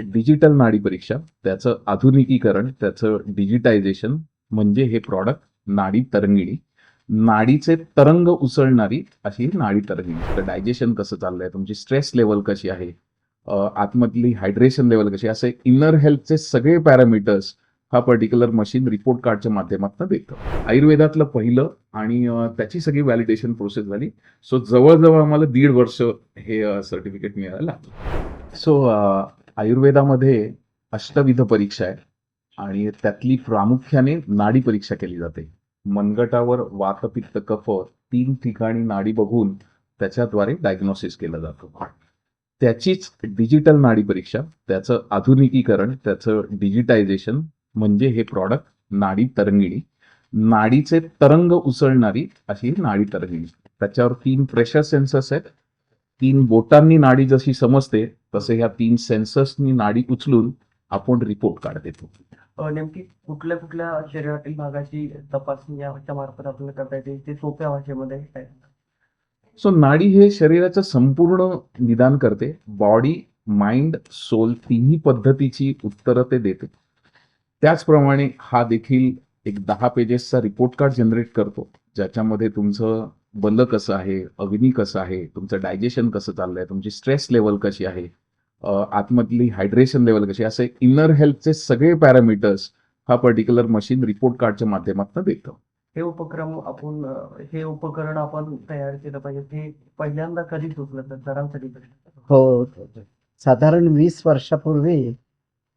Digital नाडी परीक्षा त्याचं आधुनिकीकरण त्याचं डिजिटायझेशन म्हणजे हे प्रॉडक्ट नाडी तरंगिणी. नाडीचे तरंग उसळणारी अशी नाडी तरंगिणी. तर डायजेशन कसं चाललंय? तुमची स्ट्रेस लेवल कशी आहे? आतमधली हायड्रेशन लेवल कशी आहे, असे इनर हेल्थचे सगळे पॅरामीटर्स हा पर्टिक्युलर मशीन रिपोर्ट कार्डच्या माध्यमातून देतं. आयुर्वेदातलं पहिलं आणि त्याची सगळी व्हॅलिडेशन प्रोसेस झाली. सो जवळजवळ आम्हाला दीड वर्ष हे सर्टिफिकेट मिळायला लागलं. सो आयुर्वेदामध्ये अष्टविध परीक्षा आहे आणि त्यातली प्रामुख्याने नाडी परीक्षा केली जाते. मनगटावर वातपित्त कफ तीन ठिकाणी नाडी बघून त्याच्याद्वारे डायग्नोसिस केलं जातं. त्याचीच डिजिटल नाडी परीक्षा त्याचं आधुनिकीकरण त्याचं डिजिटायझेशन म्हणजे हे प्रॉडक्ट नाडी तरंगिणी. नाडीचे तरंग उसळणारी अशी नाडी तरंगिणी. त्याच्यावर तीन प्रेशर सेन्सर्स आहेत. तीन बोटांनी नाडी जशी समजते तसे ह्या तीन सेन्सर्सनी नाडी उचलून आपण रिपोर्ट कार्ड देतो नेमकी कुठल्या कुठल्या शरीरातील भागाची तपासणी याच्या मार्फत आपल्याला करता येते? ते सोप्या भाषेमध्ये काय? सो नाडी हे शरीराचं संपूर्ण निदान करते. बॉडी माइंड सोल तिन्ही पद्धतीची उत्तरं ते देते. त्याचप्रमाणे हा देखील एक दहा पेजेसचा रिपोर्ट कार्ड जनरेट करतो ज्याच्यामध्ये तुमचं बल कसं आहे? अग्नी कसं आहे? तुमचं डायजेशन कसं चाललंय? तुमची स्ट्रेस लेवल कशी आहे? आतमधली हायड्रेशन लेवल कशी आहे, असे इनर हेल्थचे सगळे पॅरामीटर्स हा पर्टिक्युलर मशीन रिपोर्ट कार्डच्या माध्यमातून देतं. हे उपक्रम आपण हे उपकरण आपण तयार केलं पाहिजे. हे पहिल्यांदा कधी सुचलं तर सरांसाठी प्रश्न. हो साधारण वीस वर्षापूर्वी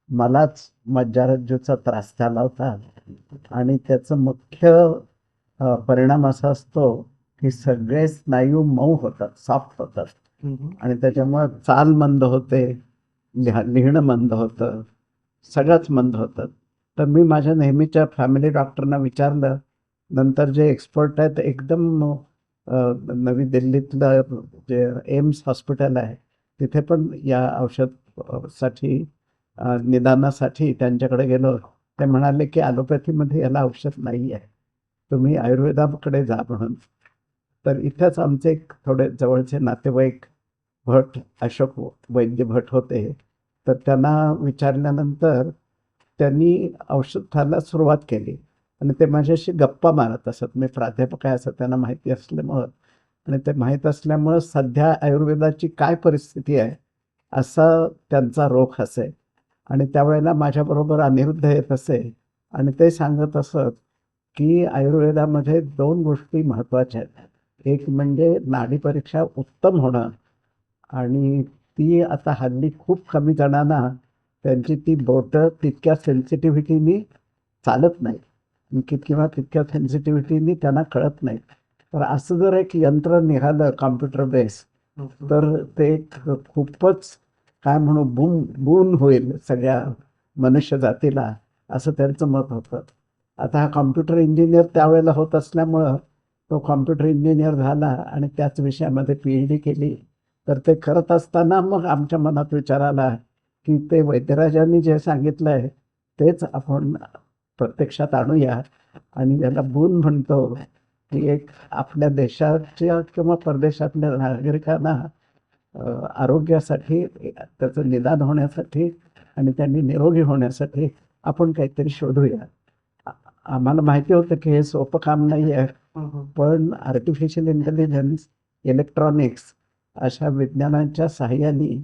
मलाच मज्जारज्जूचा त्रास झाला होता. आणि त्याचं मुख्य परिणाम असा असतो की सगळे स्नायू मऊ होतात सॉफ्ट होतात. आणि त्याच्यामुळे चाल मंद होते लिहा लिहिणं मंद होतं सगळंच मंद होतं. तर मी माझ्या नेहमीच्या फॅमिली डॉक्टरना विचारलं नंतर जे एक्सपर्ट आहेत एकदम नवी दिल्लीतलं जे एम्स हॉस्पिटल आहे तिथे पण या औषध अ, साठी अ, निदानासाठी त्यांच्याकडे गेलो. ते म्हणाले की ॲलोपॅथीमध्ये याला औषध नाही आहे तुम्ही आयुर्वेदाकडे जा म्हणून. तर इथंच आमचे एक थोडे जवळचे नातेवाईक भट अशोक वैद्य भट होते. तर त्यांना विचारल्यानंतर त्यांनी औषधाला सुरुवात केली. आणि ते माझ्याशी गप्पा मारत असत. मी प्राध्यापक आहे असं त्यांना माहिती असल्यामुळं. आणि ते माहीत असल्यामुळं सध्या आयुर्वेदाची काय परिस्थिती आहे असा त्यांचा रोख असे. आणि त्यावेळेला माझ्याबरोबर अनिरुद्ध येत असे. आणि ते सांगत असत की आयुर्वेदामध्ये दोन गोष्टी महत्त्वाच्या आहेत. एक म्हणजे नाडी परीक्षा उत्तम होणं आणि ती आता हल्ली खूप कमी जणांना त्यांची ती बोटं तितक्या सेन्सिटिव्हिटीनी चालत नाही की किंवा तितक्या सेन्सिटिव्हिटीनी त्यांना कळत नाही तर असं जर एक यंत्र निघालं कॉम्प्युटर बेस. तर ते एक खूपच काय म्हणू बूम बून होईल सगळ्या मनुष्य जातीला असं त्यांचं मत होतं. आता हा कॉम्प्युटर इंजिनियर त्यावेळेला होत असल्यामुळं तो कॉम्प्युटर इंजिनियर झाला आणि त्याच विषयामध्ये पी एच डी केली. तर ते करत असताना मग आमच्या मनात विचार आला की ते वैद्यराजांनी जे सांगितलं आहे तेच आपण प्रत्यक्षात आणूया. आणि ज्याला बून म्हणतो की एक आपल्या देशाच्या किंवा परदेशातल्या नागरिकांना आरोग्यासाठी त्याचं निदान होण्यासाठी आणि त्यांनी निरोगी होण्यासाठी आपण काहीतरी शोधूया. आम्हाला माहिती होतं की हे सोपं काम नाही आहे पण आर्टिफिशियल इंटेलिजन्स इलेक्ट्रॉनिक्स अशा विज्ञानाच्या साहाय्याने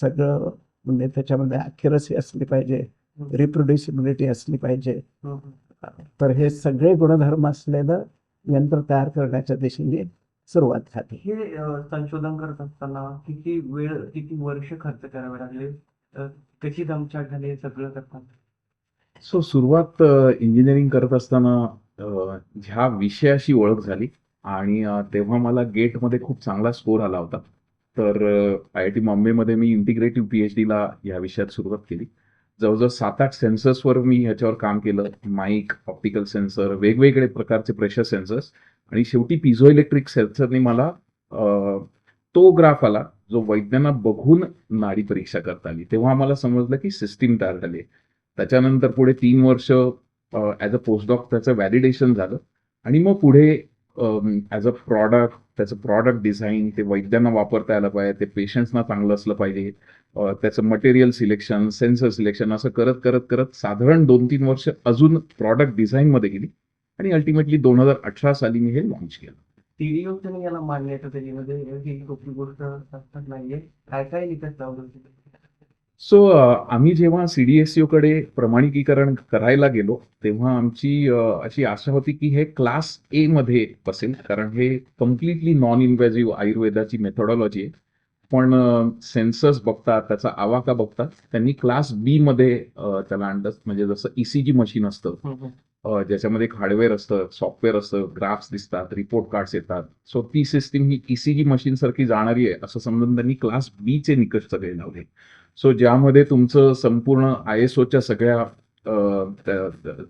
सगळं म्हणजे त्याच्यामध्ये अॅक्युरसी असली पाहिजे रिप्रोड्युसिबिलिटी असली पाहिजे. तर हे सगळे गुणधर्म असलेलं यंत्र तयार करण्याच्या दिशेने सुरुवात झाली. हे संशोधन करत असताना किती वेळ किती वर्ष खर्च करावे लागले? कशी दमछाक झाली हे सगळं करताना? सो सुरुवात इंजिनिअरिंग करत असताना ह्या विषयाशी ओळख झाली आणि तेव्हा मला गेटमध्ये खूप चांगला स्कोर आला होता. तर आय आय टी बॉम्बेमध्ये मी इंटिग्रेटिव्ह पी एच डीला या विषयात सुरुवात केली. जवळजवळ सात आठ सेन्सर्सवर मी ह्याच्यावर काम केलं. माईक ऑप्टिकल सेन्सर वेगवेगळे प्रकारचे प्रेशर सेन्सर्स आणि शेवटी पिझो इलेक्ट्रिक सेन्सरनी मला तो ग्राफ आला जो वैज्ञानिक बघून नाडी परीक्षा करता आली. तेव्हा आम्हाला समजलं की सिस्टीम तयार झाली आहे. त्याच्यानंतर पुढे तीन वर्ष ॲज अ पोस्टडॉक त्याचं व्हॅलिडेशन झालं. आणि मग पुढे ॲज अ प्रॉडक्ट त्याचं प्रॉडक्ट डिझाईन ते वैद्यांना वापरता आलं पाहिजे ते पेशंट्सना चांगलं असलं पाहिजे. त्याचं मटेरियल सिलेक्शन सेन्सर सिलेक्शन असं करत करत करत साधारण दोन तीन वर्ष अजून प्रॉडक्ट डिझाईनमध्ये गेली. आणि अल्टिमेटली दोन हजार अठरा साली मी हे लॉन्च केलं. सीडीओचं याला मान्यता त्याच्यामध्ये ही सोपी गोष्ट नाहीये. काय काय निकट लावलं सो आम्ही जेव्हा सीडीएसयू कडे प्रमाणिकीकरण करायला गेलो तेव्हा आमची अशी आशा होती की हे क्लास ए मध्ये बसेल कारण हे कम्प्लिटली नॉन इन्व्हेजिव्ह आयुर्वेदाची मेथोडॉलॉजी आहे. पण सेन्सर्स बघतात त्याचा आवाका बघतात त्यांनी क्लास बी मध्ये त्याला आणलं म्हणजे जसं ईसीजी मशीन असतं ज्याच्यामध्ये हार्डवेअर असतं सॉफ्टवेअर असतं ग्राफ्स दिसतात रिपोर्ट कार्ड्स येतात. सो ती सिस्टीम ही ईसीजी मशीन सारखी जाणारी आहे असं समजून त्यांनी क्लास बी चे निकष सगळे लावले. सो ज्यामध्ये तुमचं संपूर्ण आय एस ओच्या सगळ्या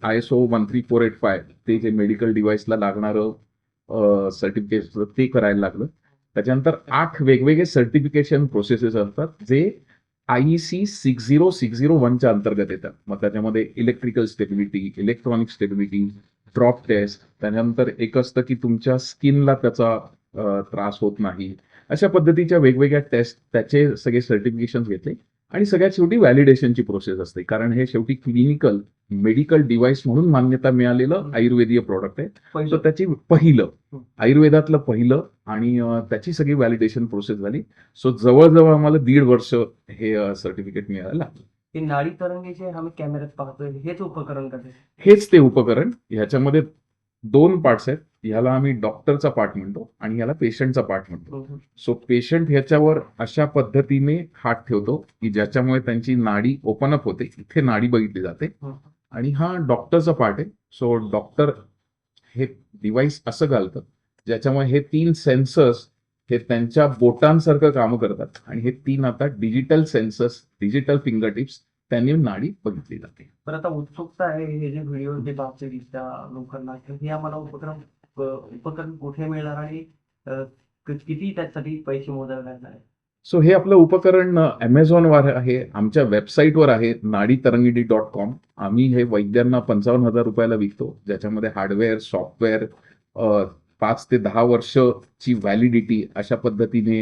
I S O one three four eight five ते जे मेडिकल डिव्हाइसला लागणारं सर्टिफिकेट ते करायला लागलं. त्याच्यानंतर आठ वेगवेगळे सर्टिफिकेशन प्रोसेसेस असतात जे I C six zero six zero वनच्या अंतर्गत येतात. मग त्याच्यामध्ये electrical stability electronic stability drop test त्याच्यानंतर एक असतं की तुमच्या स्किनला त्याचा त्रास होत नाही. अशा पद्धतीच्या वेगवेगळ्या टेस्ट त्याचे सगळे सर्टिफिकेशन घेतले. आणि सगळ्यात शेवटी व्हॅलिडेशनची प्रोसेस असते. कारण हे शेवटी क्लिनिकल मेडिकल डिव्हाइस म्हणून मान्यता मिळालेलं आयुर्वेदीय प्रोडक्ट आहे. सो पहिलं त्याची पहिलं. आयुर्वेदातलं पहिलं आणि त्याची सगळी व्हॅलिडेशन प्रोसेस झाली. सो जवळजवळ आम्हाला दीड वर्ष हे सर्टिफिकेट मिळायला लागलं. हे नाडी तरंगेचे आम्ही कॅमेऱ्यात पाहतोय हेच उपकरण हेच ते उपकरण. ह्याच्यामध्ये दोन पार्ट्स आहेत. ह्याला आम्ही डॉक्टरचा पार्ट म्हणतो आणि याला पेशंटचा पार्ट म्हणतो. सो पेशंट ह्याच्यावर अशा पद्धतीने हात ठेवतो की ज्याच्यामुळे त्यांची नाडी ओपन अप होते. इथे नाडी बघितली जाते. आणि हा डॉक्टरचा पार्ट आहे. सो डॉक्टर हे डिव्हाइस असं घालतं ज्याच्यामुळे हे तीन सेन्सर्स हे त्यांच्या बोटांसारखं कामं करतात. आणि हे तीन आता digital sensors digital finger tips त्यांनी नाडी बघितली जाते. तर आता उत्सुकता आहे हे जे व्हिडिओ जे बाबतीत त्या लोकांना. हे आम्हाला उपक्रम अ, उपकरण कुठे मिळणार आणि किती त्यासाठी पैसे मोजावे लागणार? आहे सो हे आपलं उपकरण वर आहे आमच्या वेबसाईटवर आहे नाडी तरंगिडी डॉट कॉम आम्ही हे वैद्यांना पंचावन्न हजार रुपयाला विकतो. ज्याच्यामध्ये हार्डवेअर सॉफ्टवेअर पाच ते दहा वर्षची व्हॅलिडिटी अशा पद्धतीने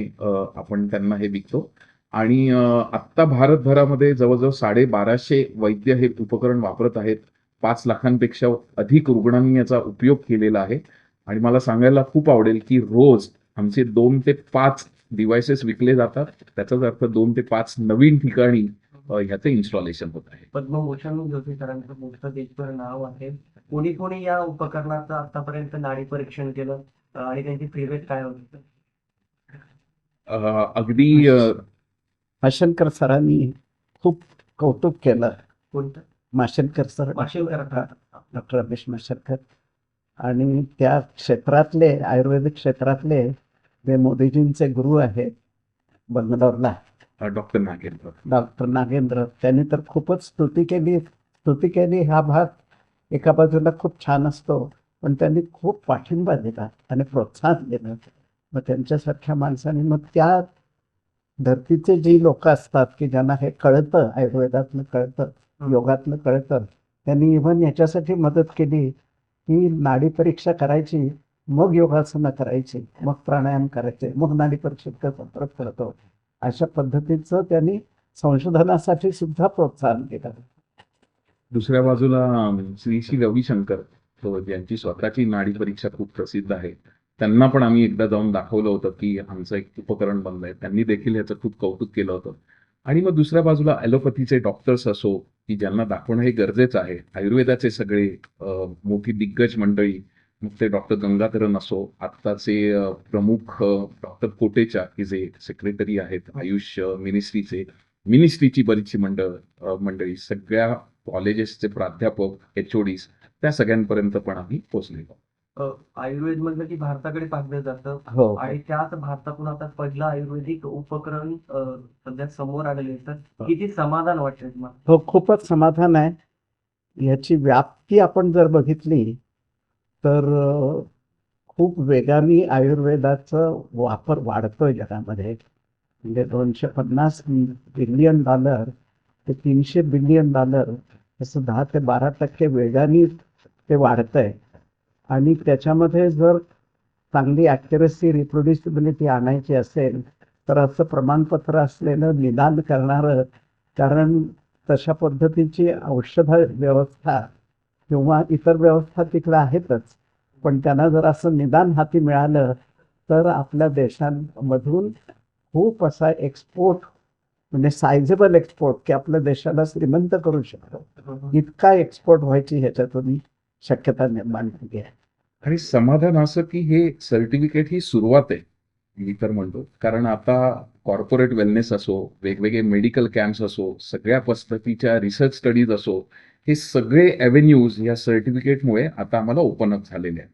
आपण त्यांना हे विकतो. आणि आत्ता भारतभरामध्ये जवळजवळ साडेबाराशे वैद्य हे उपकरण वापरत आहेत. पाच लाखांपेक्षा अधिक रुग्णांनी याचा उपयोग केलेला आहे. आणि मला सांगायला खूप आवडेल की रोज आमचे दोन ते पाच डिव्हायसेस विकले जातात. त्याचाच अर्थ दोन ते पाच नवीन ठिकाणी ह्याचं इन्स्टॉलेशन होत आहे. पद्मभूषण सरांचं मोठं देशभर नाव आहे. कोणी कोणी या उपकरणाचं आतापर्यंत नाडी परीक्षण केलं? आणि त्यांची फीडबॅक काय होती? अगदी अ, माशेलकर सरांनी खूप कौतुक केलं. कोणतं? माशेलकर सर. माशेलकर. डॉक्टर रमेश माशेलकर. आणि त्या क्षेत्रातले आयुर्वेदिक क्षेत्रातले जे मोदीजींचे गुरु आहेत बंगलोरला. डॉक्टर नागेंद्र. डॉक्टर नागेंद्र. त्यांनी तर खूपच स्तुती केली. स्तुती केली. हा भाग एका बाजूला खूप छान असतो. पण त्यांनी खूप पाठिंबा दिला आणि प्रोत्साहन दिलं. मग त्यांच्यासारख्या माणसाने मग त्या धर्तीचे जी लोक असतात की ज्यांना हे कळतं आयुर्वेदातलं कळतं योगातलं कळतं त्यांनी इव्हन याच्यासाठी मदत केली की नाडी परीक्षा करायची मग योगासनं करायची मग प्राणायाम करायचे मग नाडी परीक्षेत फरक पडतो अशा पद्धतीचं त्यांनी संशोधनासाठी सुद्धा प्रोत्साहन केलं. दुसऱ्या बाजूला श्री श्री रविशंकर तो ज्यांची स्वतःची नाडी परीक्षा खूप प्रसिद्ध आहे. त्यांना पण आम्ही एकदा जाऊन दाखवलं होतं की आमचं एक उपकरण बनलंय त्यांनी देखील ह्याचं खूप कौतुक केलं होतं. आणि मग दुसऱ्या बाजूला ॲलोपॅथीचे डॉक्टर्स असो की ज्यांना दाखवणं हे गरजेचं आहे. आयुर्वेदाचे सगळे मोठी दिग्गज मंडळी मग ते डॉक्टर गंगाधरन असो आत्ताचे प्रमुख डॉक्टर कोटेचा की जे सेक्रेटरी आहेत आयुष मिनिस्ट्रीचे मिनिस्ट्रीची बरीचशी मंडळ मंडळी सगळ्या कॉलेजेसचे प्राध्यापक एच त्या सगळ्यांपर्यंत पण आम्ही पोहोचलेलो. आयुर्वेद म्हणलं की भारताकडे पाहिलं जातं. हो. आणि त्याच भारतातून आता पहिलं आयुर्वेदिक उपकरण सध्या समोर आलेले आहे. तर किती समाधान वाटतं तुम्हाला? हो खूपच समाधान आहे. याची व्याप्ती आपण जर बघितली तर खूप वेगाने आयुर्वेदाचं वापर वाढतोय जगामध्ये. म्हणजे दोनशे पन्नास बिलियन डॉलर ते तीनशे बिलियन डॉलर असं दहा ते बारा टक्के वेगाने ते वाढतंय. आणि त्याच्यामध्ये जर चांगली ॲक्युरेसी रिप्रोड्युसिबिलिटी आणायची असेल तर असं प्रमाणपत्र असलेलं निदान करणारं कारण तशा पद्धतीची औषध व्यवस्था किंवा इतर व्यवस्था तिकडं आहेतच. पण त्यांना जर असं निदान हाती मिळालं तर आपल्या देशांमधून खूप असा एक्सपोर्ट म्हणजे सायझेबल एक्सपोर्ट की आपल्या देशाला श्रीमंत करू शकतो. इतका एक्सपोर्ट व्हायची ह्याच्यातून शक्यता निर्माण झाली आहे. आणि समाधान असं की हे सर्टिफिकेट ही सुरुवात आहे मी तर म्हणतो. कारण आता कॉर्पोरेट वेलनेस असो वेगवेगळे मेडिकल कॅम्प्स असो सगळ्या पद्धतीच्या रिसर्च स्टडीज असो हे सगळे ॲव्हेन्यूज या सर्टिफिकेटमुळे आता आम्हाला ओपन अप झालेले आहेत.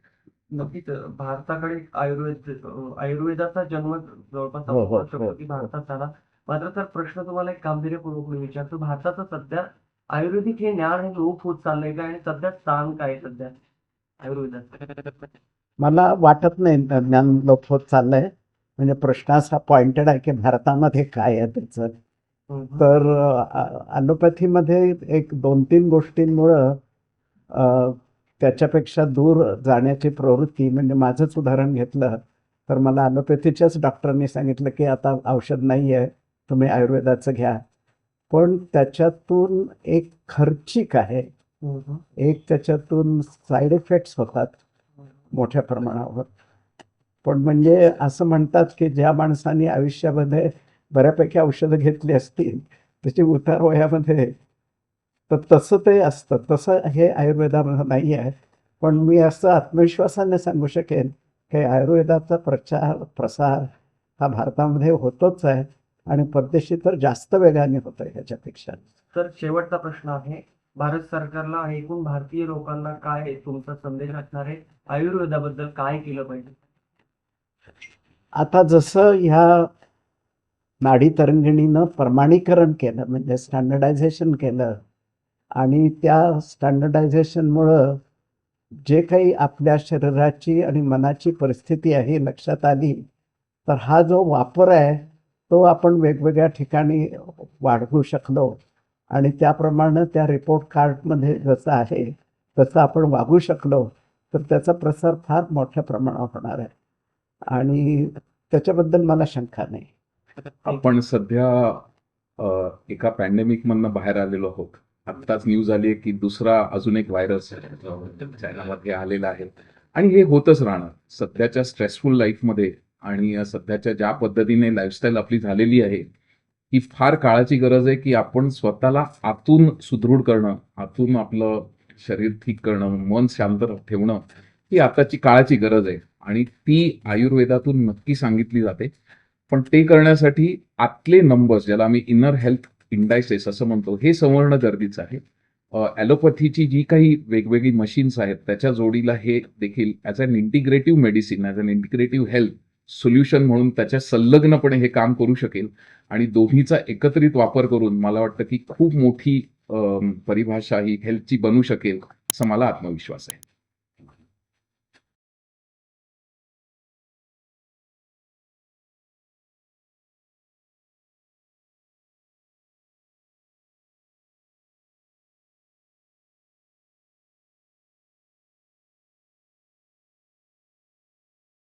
नक्कीच भारताकडे आयुर्वेद आयुर्वेदाचा जन्म जवळपास हो, हो, आपण म्हणू शकतो हो, की हो. भारतात झाला. मात्र सर प्रश्न तुम्हाला एक गांभीर्यपूर्वक मी विचारतो. भारताचं सध्या आयुर्वेदिक हे ज्ञान हे लोप होत चाललंय का? आणि सध्या स्थान काय आहे सध्या? आयुर्वेदात. मला वाटत नाही ज्ञान लोप होत चाललंय. म्हणजे प्रश्न असा पॉइंटेड आहे की भारतामध्ये काय आहे त्याचं. तर ॲलोपॅथीमध्ये एक दोन तीन गोष्टींमुळं त्याच्यापेक्षा दूर जाण्याची प्रवृत्ती म्हणजे माझंच उदाहरण घेतलं तर मला ॲलोपॅथीच्याच डॉक्टरांनी सांगितलं की आता औषध नाही आहे तुम्ही आयुर्वेदाचं घ्या. पण त्याच्यातून एक खर्चिक आहे. एक त्याच्यातून साईड इफेक्ट्स होतात मोठ्या प्रमाणावर. पण म्हणजे असं म्हणतात की ज्या माणसाने आयुष्यामध्ये बऱ्यापैकी औषधं घेतली असतील त्याची उतार वयामध्ये तर तसं ते असतं. तसं हे आयुर्वेदामध्ये नाही आहे. पण मी असं आत्मविश्वासाने सांगू शकेन की आयुर्वेदाचा प्रचार प्रसार हा भारतामध्ये होतोच आहे. आणि परदेशी तर जास्त वेगाने होतं ह्याच्यापेक्षा. तर शेवटचा प्रश्न आहे. भारत सरकारला एकूण भारतीय लोकांना काय तुमचा संदेश असणार आहे? आयुर्वेदाबद्दल काय केलं पाहिजे? आता जसं ह्या नाडी तरंगिणीनं प्रमाणीकरण केलं म्हणजे स्टँडर्डायझेशन केलं आणि त्या स्टँडर्डायझेशनमुळं जे काही आपल्या शरीराची आणि मनाची परिस्थिती आहे लक्षात आली तर हा जो वापर आहे तो आपण वेगवेगळ्या ठिकाणी वाढवू शकलो. आणि त्याप्रमाणे त्या रिपोर्ट कार्डमध्ये जसं आहे तसं आपण वागू शकलो तर त्याचा प्रसार फार मोठ्या प्रमाणावर होणार आहे. आणि त्याच्याबद्दल मला शंका नाही. आपण सध्या एका पॅन्डेमिक मधनं बाहेर आलेलो आहोत. आत्ताच न्यूज आली आहे की दुसरा अजून एक व्हायरस चायनामध्ये आलेला आहे. आणि हे होतच राहणार. सध्याच्या स्ट्रेसफुल लाईफमध्ये आणि सध्याच्या ज्या पद्धतीने लाईफस्टाईल आपली झालेली आहे ही फार काळाची गरज आहे की आपण स्वतःला आतून सुदृढ करणं आतून आपलं शरीर ठीक करणं मन शांत ठेवणं ही आताची काळाची गरज आहे. आणि ती आयुर्वेदातून नक्की सांगितली जाते. पण ते करण्यासाठी आतले नंबर्स ज्याला आम्ही इनर हेल्थ इंडायसेस असं म्हणतो हे संवरणं गरजेचं आहे. ॲलोपॅथीची जी काही वेगवेगळी मशीन्स आहेत त्याच्या जोडीला हे देखील as an integrative medicine as an integrative health solution म्हणून त्याच्या संलग्नपणे हे काम करू शकेल. आणि दोन्हीचा एकत्रित वापर करून मला वाटतं की खूप मोठी परिभाषा ही हेल्थची बनू शकेल असा मला आत्मविश्वास आहे.